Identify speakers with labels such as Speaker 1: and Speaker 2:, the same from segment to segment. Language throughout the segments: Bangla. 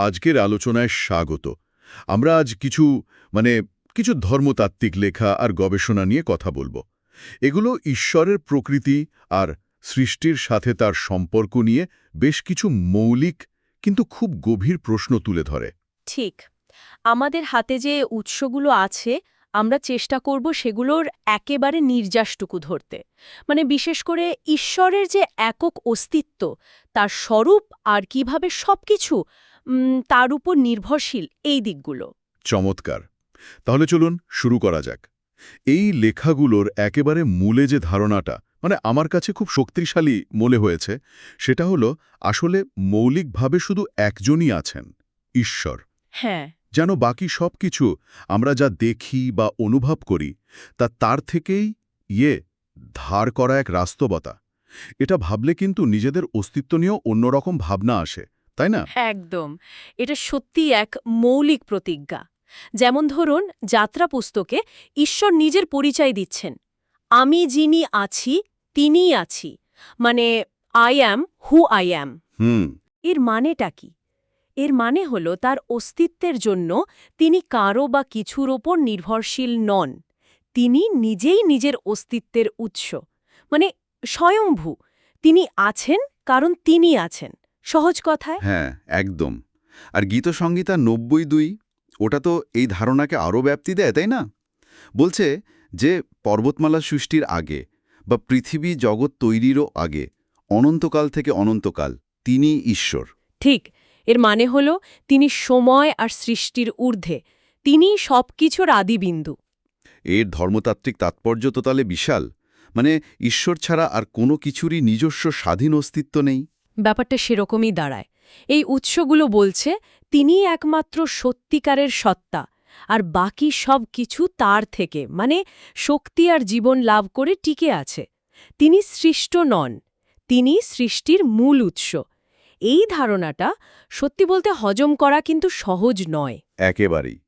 Speaker 1: আজকের আলোচনায় স্বাগত। আমরা আজ কিছু মানে কিছু ধর্মতাত্ত্বিক লেখা আর গবেষণা নিয়ে কথা বলব। এগুলো ঈশ্বরের প্রকৃতি আর সৃষ্টির সাথে তার সম্পর্ক নিয়ে বেশ কিছু মৌলিক কিন্তু খুব গভীর প্রশ্ন তুলে ধরে।
Speaker 2: ঠিক। আমাদের হাতে যে উৎসগুলো আছে আমরা চেষ্টা করব সেগুলোর একেবারে নির্যাসটুকু ধরতে। মানে বিশেষ করে ঈশ্বরের যে একক অস্তিত্ব তার স্বরূপ আর কীভাবে সবকিছু উম, তার উপর নির্ভরশীল এই দিকগুলো।
Speaker 1: চমৎকার। তাহলে চলুন শুরু করা যাক। এই লেখাগুলোর একেবারে মূলে যে ধারণাটা মানে আমার কাছে খুব শক্তিশালী মনে হয়েছে সেটা হলো আসলে মৌলিকভাবে শুধু একজনই আছেন ঈশ্বর।
Speaker 2: হ্যাঁ।
Speaker 1: যেন বাকি সব কিছু আমরা যা দেখি বা অনুভব করি তা তার থেকেই ইয়ে ধার করা এক রাস্তবতা। এটা ভাবলে কিন্তু নিজেদের অস্তিত্ব নিয়েও অন্যরকম ভাবনা আসে। তাই না?
Speaker 2: একদম। এটা সত্যি এক মৌলিক প্রতিজ্ঞা। যেমন ধরুন যাত্রা পুস্তকে ঈশ্বর নিজের পরিচয় দিচ্ছেন। আমি যিনি আছি তিনিই আছি। মানে I am who I am
Speaker 1: হুম।
Speaker 2: এর মানেটা কি? এর মানে হল তার অস্তিত্বের জন্য তিনি কারও বা কিছুর ওপর নির্ভরশীল নন। তিনি নিজেই নিজের অস্তিত্বের উৎস। মানে স্বয়ংভূ তিনি আছেন কারণ তিনি আছেন। সহজ কথায়?
Speaker 3: হ্যাঁ একদম। আর গীতসংগীতা নব্বই দুই ওটা তো এই ধারণাকে আরও ব্যাপ্তি দেয় তাই না? বলছে যে পর্বতমালা সৃষ্টির আগে বা পৃথিবী জগৎ তৈরিরও আগে অনন্তকাল থেকে অনন্তকাল তিনি ঈশ্বর।
Speaker 2: ঠিক এর মানে হল তিনি সময় আর সৃষ্টির ঊর্ধ্বে তিনি সবকিছুর আদিবিন্দু।
Speaker 3: এর ধর্মতাত্ত্বিক তাৎপর্য তো তাহলে বিশাল মানে ঈশ্বর ছাড়া আর কোনো কিছুরই নিজস্ব স্বাধীন অস্তিত্ব নেই।
Speaker 2: ব্যাপারটা সেরকমই দাঁড়ায়। এই উৎসগুলো বলছে তিনিই একমাত্র সত্যিকারের সত্তা আর বাকি সব কিছু তার থেকে মানে শক্তি আর জীবন লাভ করে টিকে আছে। তিনি সৃষ্ট নন তিনি সৃষ্টির মূল উৎস। এই ধারণাটা সত্যি বলতে হজম করা কিন্তু সহজ নয়।
Speaker 3: একেবারেই।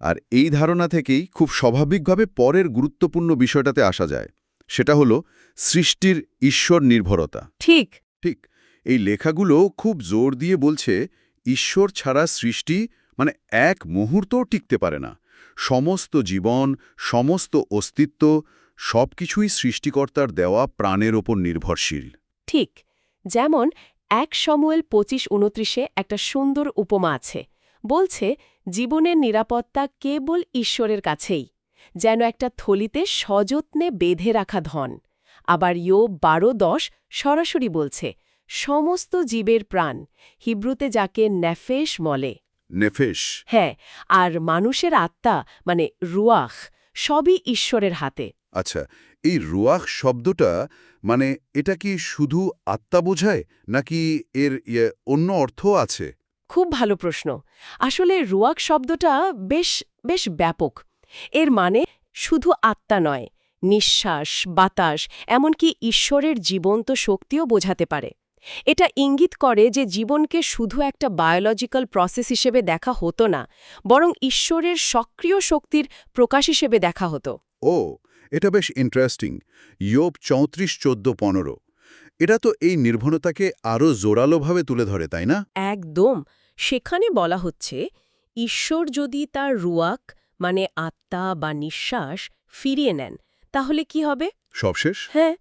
Speaker 3: আর এই ধারণা থেকেই খুব স্বাভাবিকভাবে পরের গুরুত্বপূর্ণ বিষয়টাতে আসা যায়। সেটা হলো সৃষ্টির ঈশ্বর নির্ভরতা।
Speaker 2: ঠিক।
Speaker 3: ঠিক। এই লেখাগুলো খুব জোর দিয়ে বলছে, ঈশ্বর ছাড়া সৃষ্টি মানে এক মুহূর্তও টিকতে পারে না। সমস্ত জীবন, সমস্ত অস্তিত্ব, সবকিছুই সৃষ্টিকর্তার দেওয়া প্রাণের ওপর নির্ভরশীল।
Speaker 2: ঠিক, যেমন এক সমুয়েল পঁচিশ উনত্রিশে একটা সুন্দর উপমা আছে। বলছে, জীবনের নিরাপত্তা কেবল ঈশ্বরের কাছেই, যেন একটা থলিতে সযত্নে বেঁধে রাখা ধন। আবার ইয়ো বারো দশ সরাসরি বলছে সমস্ত জীবের প্রাণ হিব্রুতে যাকে নেফেশ বলে।
Speaker 3: নেফেশ।
Speaker 2: হ্যাঁ আর মানুষের আত্মা মানে রুয়াখ সবই ঈশ্বরের হাতে।
Speaker 3: আচ্ছা এই রুয়াখ শব্দটা মানে এটা কি শুধু আত্মা বোঝায় নাকি এর ইয়ে অন্য অর্থ আছে?
Speaker 2: খুব ভালো প্রশ্ন। আসলে রুয়াক শব্দটা বেশ বেশ ব্যাপক। এর মানে শুধু আত্মা নয় নিঃশ্বাস বাতাস এমনকি ঈশ্বরের জীবন্ত শক্তিও বোঝাতে পারে। এটা ইঙ্গিত করে যে জীবনকে শুধু একটা বায়োলজিক্যাল প্রসেস হিসেবে দেখা হতো না বরং ঈশ্বরের সক্রিয় শক্তির প্রকাশ হিসেবে দেখা হতো।
Speaker 3: ও এটা বেশ ইন্টারেস্টিং ইয়োব চৌত্রিশ চোদ্দ পনেরো। এটা তো এই নির্ভরতাকে আরও জোরালোভাবে তুলে ধরে তাই না?
Speaker 2: একদম। সেখানে বলা হচ্ছে ঈশ্বর যদি তার রুয়াক মানে আত্মা বা নিঃশ্বাস ফিরিয়ে নেন তাহলে কি হবে?
Speaker 3: সবশেষ?
Speaker 2: হ্যাঁ।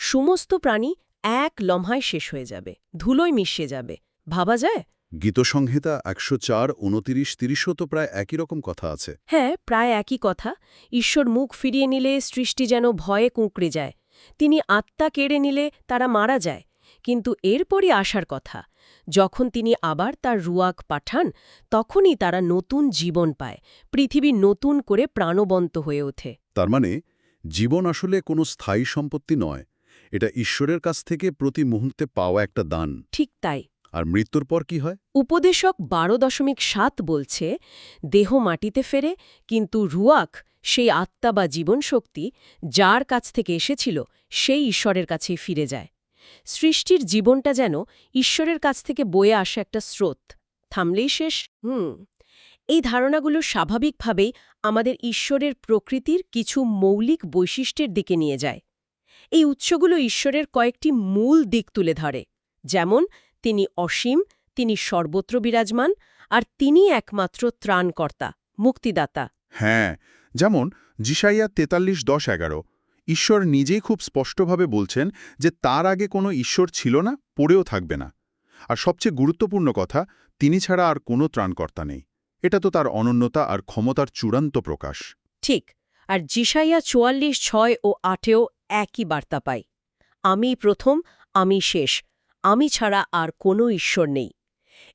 Speaker 2: সমস্ত প্রাণী এক লম্হায় শেষ হয়ে যাবে ধুলোয় মিশে যাবে। ভাবা যায়?
Speaker 3: গীতসংহিতা একশো চার উনতিরিশ তিরিশও তো প্রায় একই রকম কথা আছে।
Speaker 2: হ্যাঁ প্রায় একই কথা। ঈশ্বর মুখ ফিরিয়ে নিলে সৃষ্টি যেন ভয়ে কুঁকড়ে যায়। তিনি আত্মা কেড়ে নিলে তারা মারা যায়। কিন্তু এরপরই আসার কথা। যখন তিনি আবার তার রুয়াক পাঠান তখনই তারা নতুন জীবন পায়। পৃথিবী নতুন করে প্রাণবন্ত হয়ে ওঠে।
Speaker 3: তার মানে জীবন আসলে কোনো স্থায়ী সম্পত্তি নয়। এটা ঈশ্বরের কাছ থেকে প্রতি মুহূর্তে পাওয়া একটা দান।
Speaker 2: ঠিক তাই।
Speaker 3: আর মৃত্যুর পর কি হয়?
Speaker 2: উপদেশক বারো দশমিক সাত বলছে দেহ মাটিতে ফেরে কিন্তু রুয়াক সেই আত্মা বা জীবনশক্তি যার কাছ থেকে এসেছিল সেই ঈশ্বরের কাছেই ফিরে যায়। সৃষ্টির জীবনটা যেন ঈশ্বরের কাছ থেকে বয়ে আসে একটা স্রোত। থামলেই শেষ। হুম। এই ধারণাগুলো স্বাভাবিকভাবেই আমাদের ঈশ্বরের প্রকৃতির কিছু মৌলিক বৈশিষ্ট্যের দিকে নিয়ে যায়। এই উৎসগুলো ঈশ্বরের কয়েকটি মূল দিক তুলে ধরে। যেমন তিনি অসীম তিনি সর্বত্র বিরাজমান আর তিনি একমাত্র ত্রাণকর্তা মুক্তিদাতা।
Speaker 3: হ্যাঁ যেমন জিসাইয়া তেতাল্লিশ দশ এগারো ঈশ্বর নিজেই খুব স্পষ্টভাবে বলছেন যে তার আগে কোনো ঈশ্বর ছিল না পড়েও থাকবে না। আর সবচেয়ে গুরুত্বপূর্ণ কথা তিনি ছাড়া আর কোনো ত্রাণকর্তা নেই। এটা তো তার অনন্যতা আর ক্ষমতার চূড়ান্ত প্রকাশ।
Speaker 2: ঠিক আর জিসাইয়া চুয়াল্লিশ, ছয় ও আটেও একই বার্তা পাই আমি প্রথম আমি শেষ। আমি ছাড়া আর কোনো ঈশ্বর নেই।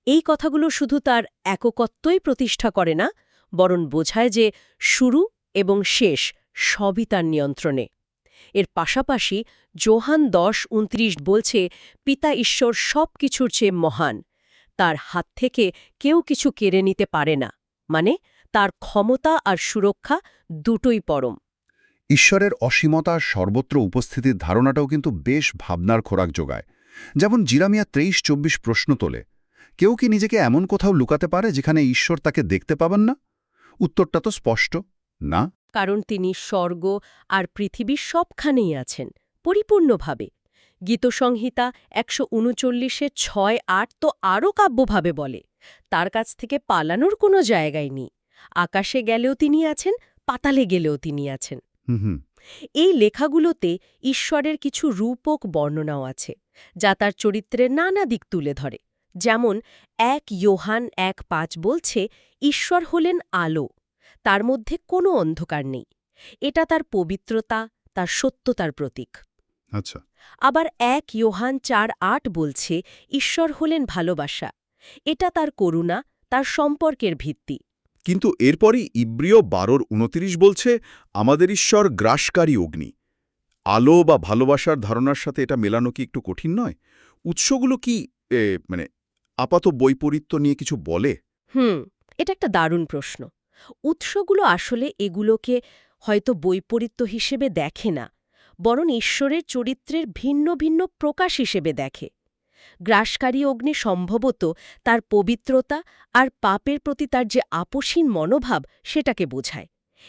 Speaker 2: এই কথাগুলো শুধু তার এককত্বই প্রতিষ্ঠা করে না, বরং বোঝায় যে শুরু এবং শেষ সবই তার নিয়ন্ত্রণে। এর পাশাপাশি জোহান দশ, উনত্রিশ বলছে, পিতা ঈশ্বর সব কিছুর চেয়ে মহান। তার হাত থেকে কেউ কিছু কেড়ে নিতে পারে না। মানে তার ক্ষমতা আর সুরক্ষা দুটোই পরম।
Speaker 4: ঈশ্বরের অসীমতা সর্বত্র উপস্থিতির ধারণাটাও কিন্তু বেশ ভাবনার খোরাক যোগায়। যেমন জিরামিয়া তেইশ চব্বিশ প্রশ্ন তোলে কেউ কি নিজেকে এমন কোথাও লুকাতে পারে যেখানে ঈশ্বর তাকে দেখতে পাবেন না? উত্তরটা তো স্পষ্ট না।
Speaker 2: কারণ তিনি স্বর্গ আর পৃথিবীর সবখানেই আছেন পরিপূর্ণভাবে। গীতসংহিতা একশো উনচল্লিশে ছয় আট তো আরও কাব্যভাবে বলে তার কাছ থেকে পালানোর কোনো জায়গায় নেই। আকাশে গেলেও তিনি আছেন পাতালে গেলেও তিনি আছেন। এই লেখাগুলোতে ঈশ্বরের কিছু রূপক বর্ণনাও আছে যা তার চরিত্রের নানা দিক তুলে ধরে। যেমন এক ইয়োহান এক পাঁচ বলছে ঈশ্বর হলেন আলো তার মধ্যে কোনো অন্ধকার নেই। এটা তার পবিত্রতা তার সত্যতার প্রতীক।
Speaker 3: আচ্ছা।
Speaker 2: আবার এক ইয়োহান চার আট বলছে ঈশ্বর হলেন ভালোবাসা এটা তার করুণা তার সম্পর্কের ভিত্তি।
Speaker 3: কিন্তু এরপরই ইব্রিয় বারোর উনতিরিশ বলছে, আমাদের ঈশ্বর গ্রাসকারী অগ্নি। আলো বা ভালোবাসার ধারণার সাথে এটা মেলানো কি একটু কঠিন নয়? উৎসগুলো কি মানে আপাত বৈপরীত্য নিয়ে কিছু বলে?
Speaker 2: হুম, এটা একটা দারুণ প্রশ্ন। উৎসগুলো আসলে এগুলোকে হয়তো বৈপরীত্য হিসেবে দেখে না, বরং ঈশ্বরের চরিত্রের ভিন্ন ভিন্ন প্রকাশ হিসেবে দেখে। গ্রাসকারী অগ্নি সম্ভবত তার পবিত্রতা আর পাপের প্রতি তার যে আপোষীন মনোভাব সেটাকে বোঝায়।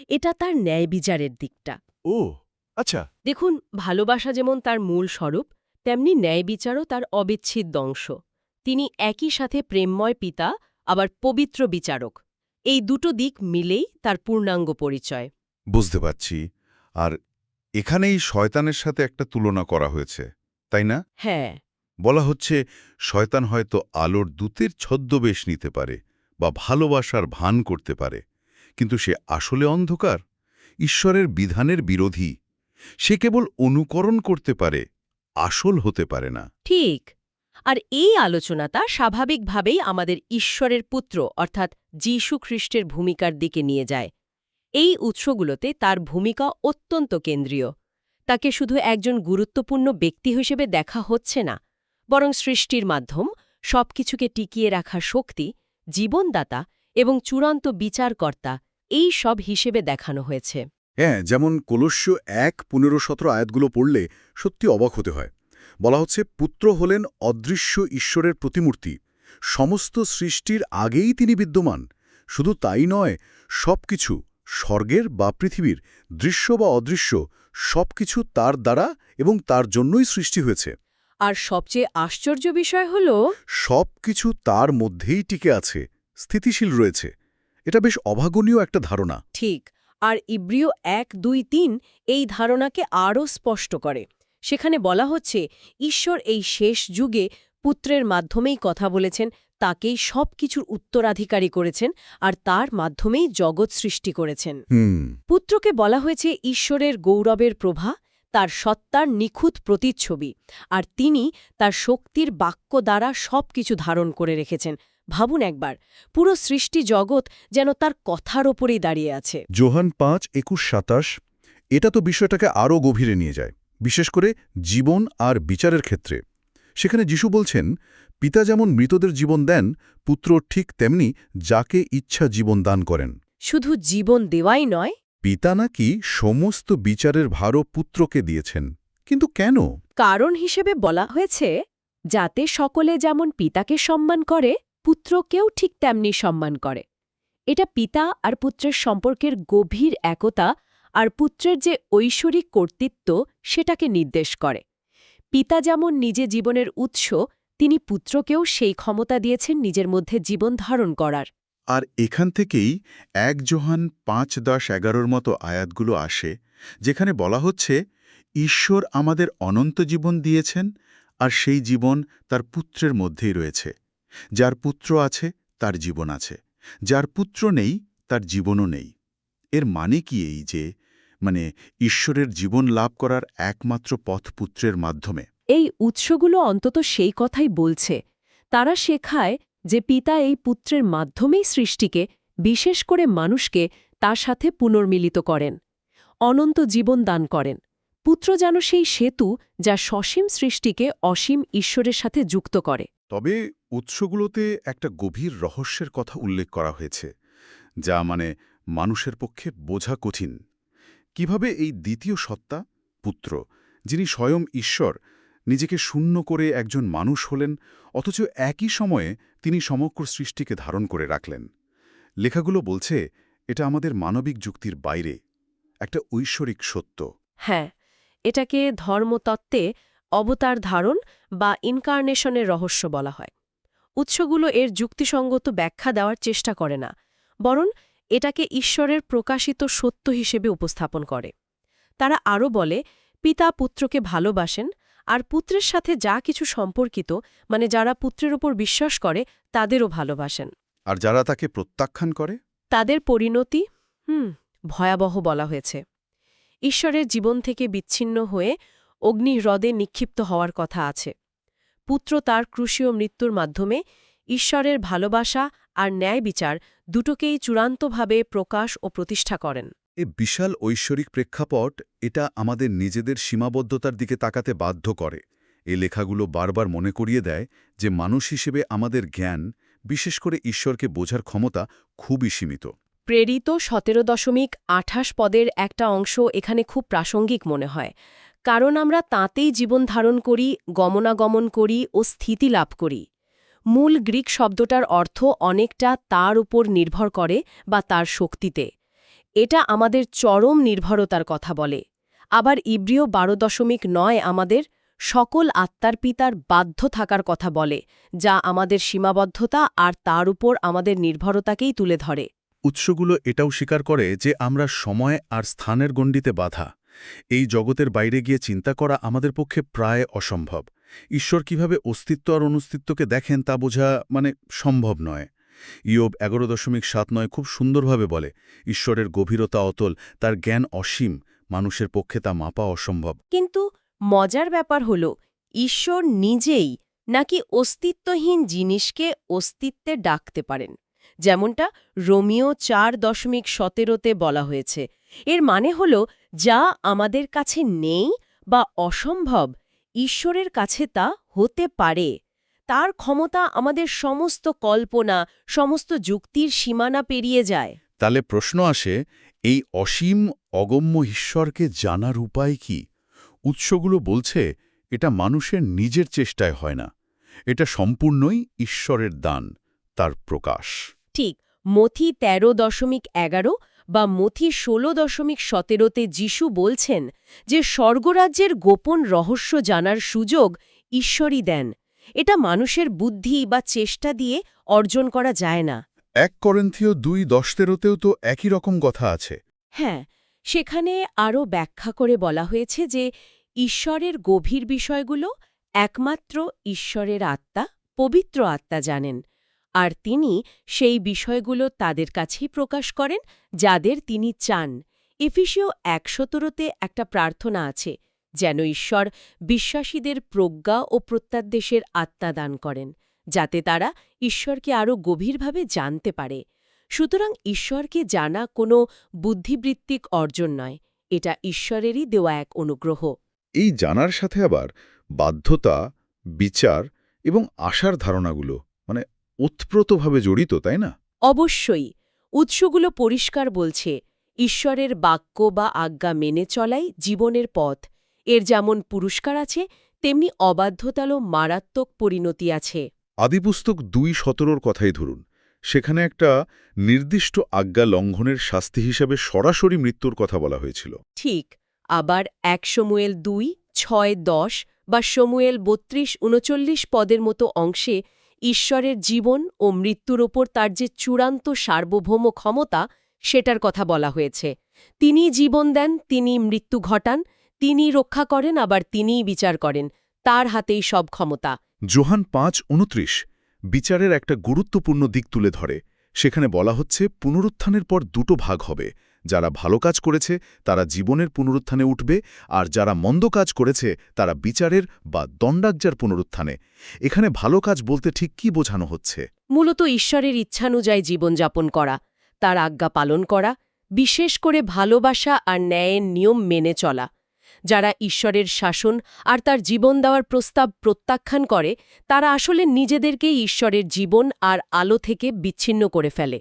Speaker 2: এটা তার ন্যায় বিচারের দিকটা।
Speaker 3: ও আচ্ছা।
Speaker 2: দেখুন ভালোবাসা যেমন তার মূল স্বরূপ তেমনি ন্যায় বিচারও তার অবিচ্ছেদ্য অংশ। তিনি একই সাথে প্রেমময় পিতা আবার পবিত্র বিচারক। এই দুটো দিক মিলেই তার পূর্ণাঙ্গ পরিচয়।
Speaker 3: বুঝতে পারছি। আর এখানেই শয়তানের সাথে একটা তুলনা করা হয়েছে তাই না?
Speaker 2: হ্যাঁ।
Speaker 3: বলা হচ্ছে, শয়তান হয়তো আলোর দূতের ছদ্মবেশ নিতে পারে বা ভালোবাসার ভান করতে পারে, কিন্তু সে আসলে অন্ধকার। ঈশ্বরের বিধানের বিরোধী। সে কেবল অনুকরণ করতে পারে, আসল হতে পারে না।
Speaker 2: ঠিক। আর এই আলোচনাটা স্বাভাবিকভাবেই আমাদের ঈশ্বরের পুত্র, অর্থাৎ যীশু খ্রিস্টের ভূমিকার দিকে নিয়ে যায়। এই উৎসগুলোতে তার ভূমিকা অত্যন্ত কেন্দ্রীয়। তাকে শুধু একজন গুরুত্বপূর্ণ ব্যক্তি হিসেবে দেখা হচ্ছে না। বরং সৃষ্টির মাধ্যম, সবকিছুকে টিকিয়ে রাখার শক্তি, জীবনদাতা এবং চূড়ান্ত বিচারকর্তা এই সব হিসেবে দেখানো হয়েছে।
Speaker 1: হ্যাঁ যেমন কলস্য এক পনেরো সতেরো আয়াতগুলো পড়লে সত্যি অবাক হতে হয়। বলা হচ্ছে, পুত্র হলেন অদৃশ্য ঈশ্বরের প্রতিমূর্তি। সমস্ত সৃষ্টির আগেই তিনি বিদ্যমান। শুধু তাই নয়, সবকিছু, স্বর্গের বা পৃথিবীর, দৃশ্য বা অদৃশ্য, সবকিছু তার দ্বারা এবং তার জন্যই সৃষ্টি হয়েছে।
Speaker 2: আর সবচেয়ে আশ্চর্য বিষয় হল
Speaker 1: সবকিছু তার মধ্যেই টিকে আছে স্থিতিশীল রয়েছে। এটা বেশ অভাগনীয় একটা ধারণা।
Speaker 2: ঠিক আর ইব্রিয় এক দুই তিন এই ধারণাকে আরও স্পষ্ট করে। সেখানে বলা হচ্ছে ঈশ্বর এই শেষ যুগে পুত্রের মাধ্যমেই কথা বলেছেন তাকেই সব কিছুর উত্তরাধিকারী করেছেন আর তার মাধ্যমেই জগৎ সৃষ্টি করেছেন। পুত্রকে বলা হয়েছে ঈশ্বরের গৌরবের প্রভা তার সত্তার নিখুঁত প্রতিচ্ছবি আর তিনি তার শক্তির বাক্য দ্বারা সব কিছু ধারণ করে রেখেছেন। ভাবুন একবার পুরো সৃষ্টি জগৎ যেন তার কথার ওপরেই দাঁড়িয়ে আছে।
Speaker 1: জোহান পাঁচ একুশ সাতাশ এটা তো বিষয়টাকে আরও গভীরে নিয়ে যায় বিশেষ করে জীবন আর বিচারের ক্ষেত্রে। সেখানে যিশু বলছেন পিতা যেমন মৃতদের জীবন দেন পুত্র ঠিক তেমনি যাকে ইচ্ছা জীবন দান করেন।
Speaker 2: শুধু জীবন দেওয়াই নয়
Speaker 1: পিতা নাকি সমস্ত বিচারের ভারও পুত্রকে দিয়েছেন। কিন্তু কেন?
Speaker 2: কারণ হিসেবে বলা হয়েছে, যাতে সকলে যেমন পিতাকে সম্মান করে, পুত্রকেও ঠিক তেমনি সম্মান করে। এটা পিতা আর পুত্রের সম্পর্কের গভীর একতা আর পুত্রের যে ঐশ্বরিক কর্তৃত্ব, সেটাকে নির্দেশ করে। পিতা যেমন নিজে জীবনের উৎস, তিনি পুত্রকেও সেই ক্ষমতা দিয়েছেন নিজের মধ্যে জীবন ধারণ করার।
Speaker 3: আর এখান থেকেই এক জোহান পাঁচ দশ এগারোর মতো আয়াতগুলো আসে, যেখানে বলা হচ্ছে, ঈশ্বর আমাদের অনন্ত জীবন দিয়েছেন আর সেই জীবন তার পুত্রের মধ্যেই রয়েছে। যার পুত্র আছে, তার জীবন আছে। যার পুত্র নেই, তার জীবনও নেই। এর মানে কি এই যে মানে ঈশ্বরের জীবন লাভ করার একমাত্র পথ পুত্রের মাধ্যমে?
Speaker 2: এই উৎসগুলো অন্তত সেই কথাই বলছে। তারা শেখায় যে পিতা এই পুত্রের মাধ্যমেই সৃষ্টিকে, বিশেষ করে মানুষকে, তার সাথে পুনর্মিলিত করেন, অনন্ত জীবন দান করেন। পুত্র যেন সেই সেতু যা সসীম সৃষ্টিকে অসীম ঈশ্বরের সাথে যুক্ত করে।
Speaker 3: তবে উৎসগুলোতে একটা গভীর রহস্যের কথা উল্লেখ করা হয়েছে, যা মানে মানুষের পক্ষে বোঝা কঠিন। কীভাবে এই দ্বিতীয় সত্তা, পুত্র, যিনি স্বয়ং ঈশ্বর নিজেকে শূন্য করে একজন মানুষ হলেন, অথচ একই সময়ে তিনি সমগ্র সৃষ্টিকে ধারণ করে রাখলেন। লেখাগুলো বলছে, এটা আমাদের মানবিক যুক্তির বাইরে, একটা ঐশ্বরিক সত্য।
Speaker 2: হ্যাঁ এটাকে ধর্মতত্ত্বে অবতার ধারণ বা ইনকার্নেশনের রহস্য বলা হয়। উৎসগুলো এর যুক্তিসঙ্গত ব্যাখ্যা দেওয়ার চেষ্টা করে না, বরং এটাকে ঈশ্বরের প্রকাশিত সত্য হিসেবে উপস্থাপন করে। তারা আরও বলে, পিতা পুত্রকে ভালোবাসেন আর পুত্রের সাথে যা কিছু সম্পর্কিত মানে যারা পুত্রের ওপর বিশ্বাস করে তাদেরও ভালোবাসেন।
Speaker 3: আর যারা তাকে প্রত্যাখ্যান করে?
Speaker 2: তাদের পরিণতি হুম ভয়াবহ বলা হয়েছে। ঈশ্বরের জীবন থেকে বিচ্ছিন্ন হয়ে অগ্নি হ্রদে নিক্ষিপ্ত হওয়ার কথা আছে। পুত্র তার ক্রুশীয় মৃত্যুর মাধ্যমে ঈশ্বরের ভালোবাসা আর ন্যায় বিচার দুটোকেই চূড়ান্তভাবে প্রকাশ ও প্রতিষ্ঠা করেন।
Speaker 3: এ বিশাল ঐশ্বরিক প্রেক্ষাপট এটা আমাদের নিজেদের সীমাবদ্ধতার দিকে তাকাতে বাধ্য করে। এ লেখাগুলো বারবার মনে করিয়ে দেয় যে মানুষ হিসেবে আমাদের জ্ঞান, বিশেষ করে ঈশ্বরকে বোঝার ক্ষমতা, খুবই সীমিত।
Speaker 2: প্রেরিত সতেরো দশমিক আঠাশ পদের একটা অংশ এখানে খুব প্রাসঙ্গিক মনে হয়। কারণ আমরা তাঁতেই জীবন ধারণ করি, গমনাগমন করি ও স্থিতি লাভ করি। মূল গ্রিক শব্দটার অর্থ অনেকটা তার উপর নির্ভর করে বা তার শক্তিতে। এটা আমাদের চরম নির্ভরতার কথা বলে। আবার ইব্রিয় বারো দশমিক নয় আমাদের সকল আত্মার পিতার বাধ্য থাকার কথা বলে, যা আমাদের সীমাবদ্ধতা আর তার উপর আমাদের নির্ভরতাকেই তুলে ধরে।
Speaker 3: উৎসগুলো এটাও স্বীকার করে যে আমরা সময় আর স্থানের গণ্ডিতে বাধা। এই জগতের বাইরে গিয়ে চিন্তা করা আমাদের পক্ষে প্রায় অসম্ভব। ঈশ্বর কীভাবে অস্তিত্ব আর অনুস্তিত্বকে দেখেন তা বোঝা মানে সম্ভব নয়। ইয়োব এগারো দশমিক সাত নয় খুব সুন্দরভাবে বলে, ঈশ্বরের গভীরতা অতল, তার জ্ঞান অসীম, মানুষের পক্ষে তা মাপা অসম্ভব।
Speaker 2: কিন্তু মজার ব্যাপার হল, ঈশ্বর নিজেই নাকি অস্তিত্বহীন জিনিসকে অস্তিত্বে ডাকতে পারেন, যেমনটা রোমিও চার দশমিক সতেরোতে বলা হয়েছে। এর মানে হল, যা আমাদের কাছে নেই বা অসম্ভব, ঈশ্বরের কাছে তা হতে পারে। তার ক্ষমতা আমাদের সমস্ত কল্পনা সমস্ত যুক্তির সীমানা পেরিয়ে যায়।
Speaker 3: তাহলে প্রশ্ন আসে এই অসীম অগম্য ঈশ্বরকে জানার উপায় কি? উৎসগুলো বলছে এটা মানুষের নিজের চেষ্টায় হয় না। এটা সম্পূর্ণই ঈশ্বরের দান তার প্রকাশ।
Speaker 2: ঠিক মথি ১৩ দশমিক এগারো বা মথি ১৬ দশমিক সতেরোতে যিশু বলছেন যে স্বর্গরাজ্যের গোপন রহস্য জানার সুযোগ ঈশ্বরই দেন। এটা মানুষের বুদ্ধি বা চেষ্টা দিয়ে অর্জন করা যায় না।
Speaker 3: এক করেন্থীয় দুই দশ তেরোতেও তো একই রকম কথা আছে।
Speaker 2: হ্যাঁ সেখানে আরও ব্যাখ্যা করে বলা হয়েছে যে ঈশ্বরের গভীর বিষয়গুলো একমাত্র ঈশ্বরের আত্মা পবিত্র আত্মা জানেন আর তিনি সেই বিষয়গুলো তাদের কাছেই প্রকাশ করেন যাদের তিনি চান। এফিসীয় একশতরতে একটা প্রার্থনা আছে যেন ঈশ্বর বিশ্বাসীদের প্রজ্ঞা ও প্রত্যাদেশের আত্মা দান করেন যাতে তারা ঈশ্বরকে আরও গভীরভাবে জানতে পারে। সুতরাং ঈশ্বরকে জানা কোনো বুদ্ধিবৃত্তিক অর্জন নয় এটা ঈশ্বরেরই দেওয়া এক অনুগ্রহ।
Speaker 3: এই জানার সাথে আবার বাধ্যতা বিচার এবং আশার ধারণাগুলো মানে ওতপ্রোতভাবে জড়িত তাই না?
Speaker 2: অবশ্যই উৎসগুলো পরিষ্কার বলছে ঈশ্বরের বাক্য বা আজ্ঞা মেনে চলাই জীবনের পথ। এর যেমন পুরস্কার আছে তেমনি অবাধ্যতালও মারাত্মক পরিণতি আছে।
Speaker 3: আদিপুস্তক দুই সতেরোর কথাই ধরুন। সেখানে একটা নির্দিষ্ট আজ্ঞা লঙ্ঘনের শাস্তি হিসাবে সরাসরি মৃত্যুর কথা বলা হয়েছিল।
Speaker 2: ঠিক আবার এক সমুয়েল দুই ছয় দশ বা সমুয়েল বত্রিশ উনচল্লিশ পদের মতো অংশে ঈশ্বরের জীবন ও মৃত্যুর ওপর তার যে চূড়ান্ত সার্বভৌম ক্ষমতা সেটার কথা বলা হয়েছে। তিনি জীবন দেন তিনি মৃত্যু ঘটান তিনি রক্ষা করেন আবার তিনিই বিচার করেন। তার হাতেই সব ক্ষমতা।
Speaker 3: জোহান পাঁচ উনত্রিশ। বিচারের একটা গুরুত্বপূর্ণ দিক তুলে ধরে। সেখানে বলা হচ্ছে পুনরুত্থানের পর দুটো ভাগ হবে। যারা ভালো কাজ করেছে তারা জীবনের পুনরুত্থানে উঠবে আর যারা মন্দ কাজ করেছে তারা বিচারের বা দণ্ডাজ্ঞার পুনরুত্থানে। এখানে ভালো কাজ বলতে ঠিক কি বোঝানো হচ্ছে?
Speaker 2: মূলত ঈশ্বরের ইচ্ছানুযায়ী জীবনযাপন করা তার আজ্ঞা পালন করা বিশেষ করে ভালোবাসা আর ন্যায়ের নিয়ম মেনে চলা। যারা ঈশ্বরের শাসন আর তার জীবন দেওয়ার প্রস্তাব প্রত্যাখ্যান করে তারা আসলে নিজেদেরকেই ঈশ্বরের জীবন আর আলো থেকে বিচ্ছিন্ন করে ফেলে।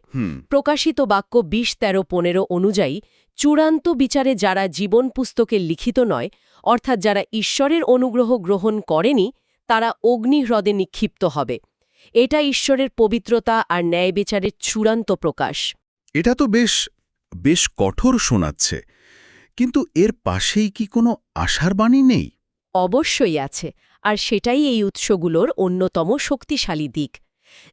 Speaker 2: প্রকাশিত বাক্য বিশ তেরো পনেরো অনুযায়ী চূড়ান্ত বিচারে যারা জীবন পুস্তকে লিখিত নয় অর্থাৎ যারা ঈশ্বরের অনুগ্রহ গ্রহণ করেনি তারা অগ্নিহ্রদে নিক্ষিপ্ত হবে। এটা ঈশ্বরের পবিত্রতা আর ন্যায় বিচারের চূড়ান্ত প্রকাশ।
Speaker 3: এটা তো বেশ বেশ কঠোর শোনাচ্ছে। কিন্তু এর পাশেই কি কোনো আশার বাণী নেই?
Speaker 2: অবশ্যই আছে, আর সেটাই এই উৎসগুলোর অন্যতম শক্তিশালী দিক।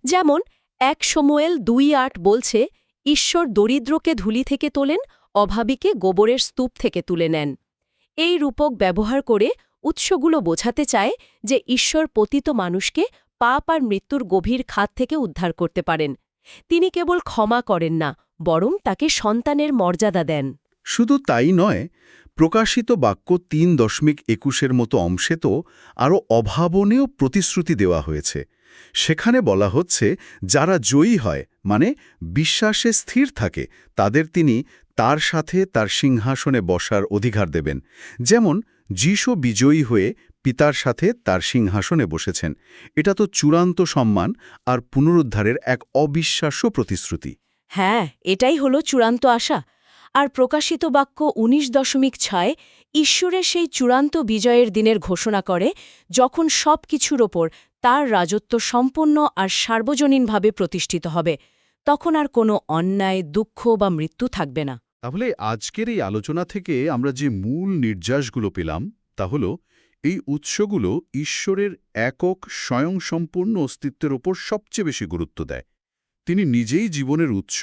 Speaker 2: যেমন, এক সময়েল দুই আট বলছে, ঈশ্বর দরিদ্রকে ধুলি থেকে তোলেন, অভাবীকে গোবরের স্তূপ থেকে তুলে নেন। এই রূপক ব্যবহার করে উৎসগুলো বোঝাতে চায় যে ঈশ্বর পতিত মানুষকে পাপ আর মৃত্যুর গভীর খাত থেকে উদ্ধার করতে পারেন। তিনি কেবল ক্ষমা করেন না, বরং তাকে সন্তানের মর্যাদা দেন।
Speaker 3: শুধু তাই নয়, প্রকাশিত বাক্য তিন দশমিক একুশের মতো অংশে তো আরও অভাবনীয় প্রতিশ্রুতি দেওয়া হয়েছে। সেখানে বলা হচ্ছে, যারা জয়ী হয় মানে বিশ্বাসে স্থির থাকে, তাদের তিনি তার সাথে তার সিংহাসনে বসার অধিকার দেবেন। যেমন, যিশু বিজয়ী হয়ে পিতার সাথে তার সিংহাসনে বসেছেন। এটা তো চূড়ান্ত সম্মান আর পুনরুদ্ধারের এক অবিশ্বাস্য প্রতিশ্রুতি।
Speaker 2: হ্যাঁ এটাই হলো চূড়ান্ত আশা। আর প্রকাশিত বাক্য ১৯ দশমিক ছয় ঈশ্বরের সেই চূড়ান্ত বিজয়ের দিনের ঘোষণা করে, যখন সব কিছুর ওপর তার রাজত্ব সম্পন্ন আর সার্বজনীনভাবে প্রতিষ্ঠিত হবে, তখন আর কোনো অন্যায়, দুঃখ বা মৃত্যু থাকবে না।
Speaker 3: তাহলে আজকের এই আলোচনা থেকে আমরা যে মূল নির্যাসগুলো পেলাম, তা হল এই উৎসগুলো ঈশ্বরের একক, স্বয়ংসম্পূর্ণ অস্তিত্বের ওপর সবচেয়ে বেশি গুরুত্ব দেয়। তিনি নিজেই জীবনের উৎস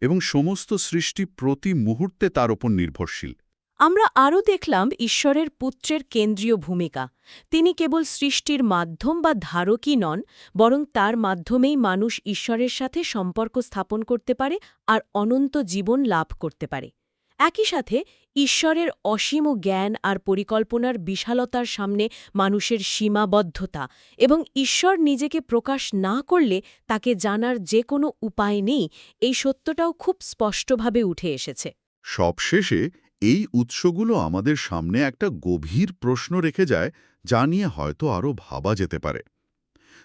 Speaker 3: এবং সমস্ত সৃষ্টি প্রতি মুহূর্তে তার ওপর নির্ভরশীল।
Speaker 2: আমরা আরও দেখলাম ঈশ্বরের পুত্রের কেন্দ্রীয় ভূমিকা। তিনি কেবল সৃষ্টির মাধ্যম বা ধারকই নন, বরং তার মাধ্যমেই মানুষ ঈশ্বরের সাথে সম্পর্ক স্থাপন করতে পারে আর অনন্ত জীবন লাভ করতে পারে। একই সাথে ঈশ্বরের অসীম জ্ঞান আর পরিকল্পনার বিশালতার সামনে মানুষের সীমাবদ্ধতা এবং ঈশ্বর নিজেকে প্রকাশ না করলে তাকে জানার যে কোনো উপায় নেই, এই সত্যটাও খুব স্পষ্টভাবে উঠে এসেছে।
Speaker 3: সবশেষে এই উৎসগুলো আমাদের সামনে একটা গভীর প্রশ্ন রেখে যায়, যা নিয়ে হয়তো আরও ভাবা যেতে পারে।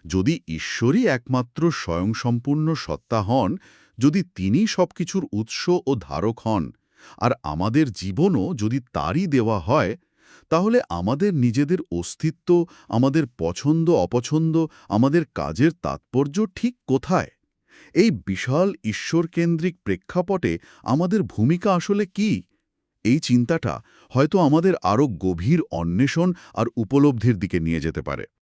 Speaker 3: যদি ঈশ্বরই একমাত্র স্বয়ংসম্পূর্ণ সত্তা হন, যদি তিনি সবকিছুর উৎস ও ধারক হন আর আমাদের জীবনও যদি তারই দেওয়া হয়, তাহলে আমাদের নিজেদের অস্তিত্ব, আমাদের পছন্দ, অপছন্দ, আমাদের কাজের তাৎপর্য ঠিক কোথায়? এই বিশাল ঈশ্বরকেন্দ্রিক প্রেক্ষাপটে আমাদের ভূমিকা আসলে কি? এই চিন্তাটা হয়তো আমাদের আরও গভীর অন্বেষণ আর উপলব্ধির দিকে নিয়ে যেতে পারে।